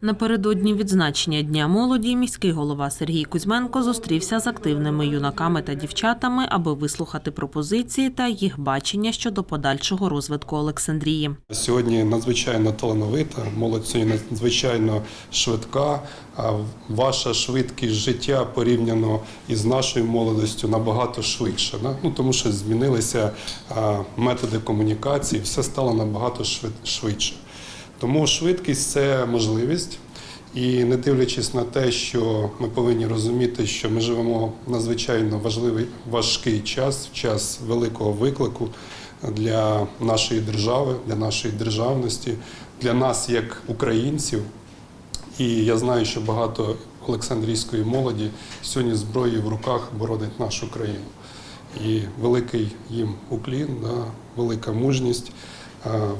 Напередодні відзначення Дня молоді міський голова Сергій Кузьменко зустрівся з активними юнаками та дівчатами, аби вислухати пропозиції та їх бачення щодо подальшого розвитку Олександрії. Сьогодні надзвичайно талановита, молодь сьогодні надзвичайно швидка. Ваша швидкість життя порівняно із нашою молодостю набагато швидше. Ну, тому що змінилися методи комунікації, все стало набагато швид- швидше. Тому швидкість це можливість. І не дивлячись на те, що ми повинні розуміти, що ми живемо надзвичайно важливий важкий час, час великого виклику для нашої держави, для нашої державності, для нас як українців. І я знаю, що багато Олександрійської молоді сьогодні зброєю в руках боронить нашу країну. І великий їм уклін, да, велика мужність,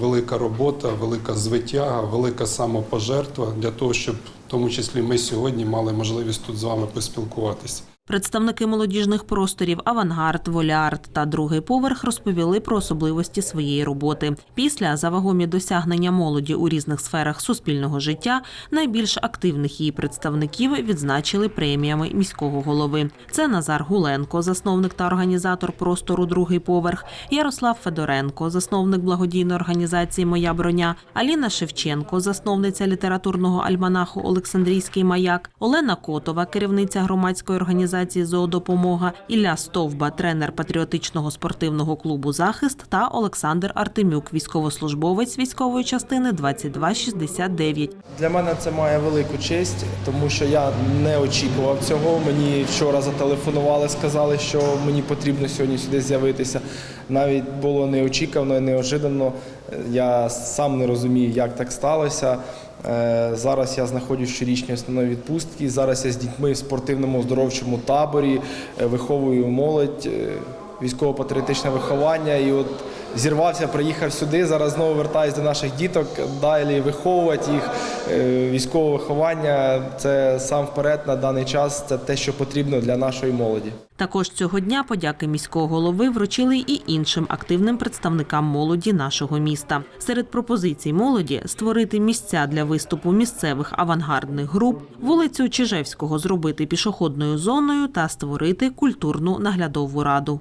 велика робота, велика звитяга, велика самопожертва для того, щоб в тому числі ми сьогодні мали можливість тут з вами поспілкуватися. Представники молодіжних просторів Авангард, Волярд та другий поверх розповіли про особливості своєї роботи. Після за вагомі досягнення молоді у різних сферах суспільного життя найбільш активних її представників відзначили преміями міського голови. Це Назар Гуленко, засновник та організатор простору Другий поверх, Ярослав Федоренко, засновник благодійної організації Моя броня, Аліна Шевченко, засновниця літературного альманаху Олександрійський маяк, Олена Котова, керівниця громадської організації Зоодопомога, Ілля Стовба, тренер патріотичного спортивного клубу Захист та Олександр Артемюк, військовослужбовець військової частини 2269. Для мене це має велику честь, тому що я не очікував цього. Мені вчора зателефонували, сказали, що мені потрібно сьогодні сюди з'явитися. Навіть було неочікувано і неожиданно. Я сам не розумію, як так сталося. Е, Зараз я знаходжусь в щорічній основної відпустці. Зараз я з дітьми в спортивному оздоровчому таборі е, виховую молодь, е, військово-патріотичне виховання. І от зірвався, приїхав сюди. Зараз знову вертаюсь до наших діток. Далі виховувати їх. Е, Військове виховання це сам вперед на даний час. Це те, що потрібно для нашої молоді. Також цього дня подяки міського голови вручили і іншим активним представникам молоді нашого міста. Серед пропозицій молоді створити місця для виступу місцевих авангардних груп, вулицю Чижевського зробити пішохідною зоною та створити культурну наглядову раду.